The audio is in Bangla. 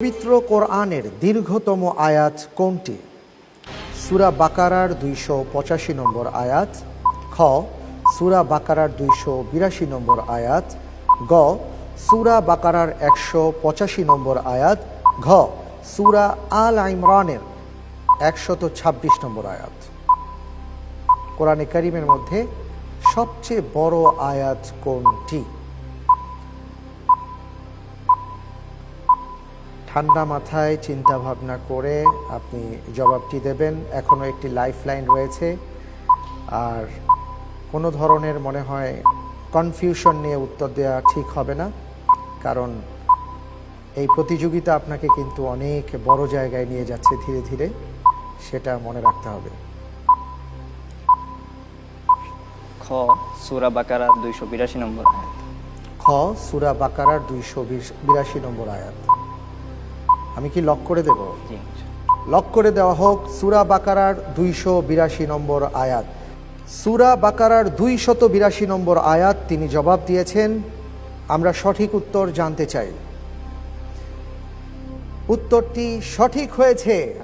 পবিত্র কোরআনের দীর্ঘতম আয়াত কোনটি? সুরা বাকারার দুইশো পঁচাশি নম্বর আয়াত, খ, সুরা বাকারার দুইশো বিরাশি নম্বর আয়াত, গ, সুরা বাকারার একশো পঁচাশি নম্বর আয়াত, ঘ, সুরা আল ইমরানের একশত ছাব্বিশ নম্বর আয়াত। কোরআনে কারিমের মধ্যে সবচেয়ে বড় আয়াত কোনটি? ঠান্ডা মাথায় চিন্তা ভাবনা করে আপনি জবাবটি দেবেন। এখনও একটি লাইফ লাইন রয়েছে। আর কোনো ধরনের মনে হয় কনফিউশন নিয়ে উত্তর দেওয়া ঠিক হবে না। কারণ এই প্রতিযোগিতা আপনাকে কিন্তু অনেক বড় জায়গায় নিয়ে যাচ্ছে ধীরে ধীরে। সেটা মনে রাখতে হবে। খ সুরা বাকারা দুইশো বিরাশি নম্বর আয়াত। খ সুরা বাকারার দুইশো বিরাশি নম্বর আয়াত। আমি কি লক করে দেব? লক করে দেওয়া হোক সুরা বাকারার দুইশো বিরাশি নম্বর আয়াত। সুরা বাকারার দুই শত বিরাশি নম্বর আয়াত তিনি জবাব দিয়েছেন আমরা সঠিক উত্তর জানতে চাই। উত্তরটি সঠিক হয়েছে।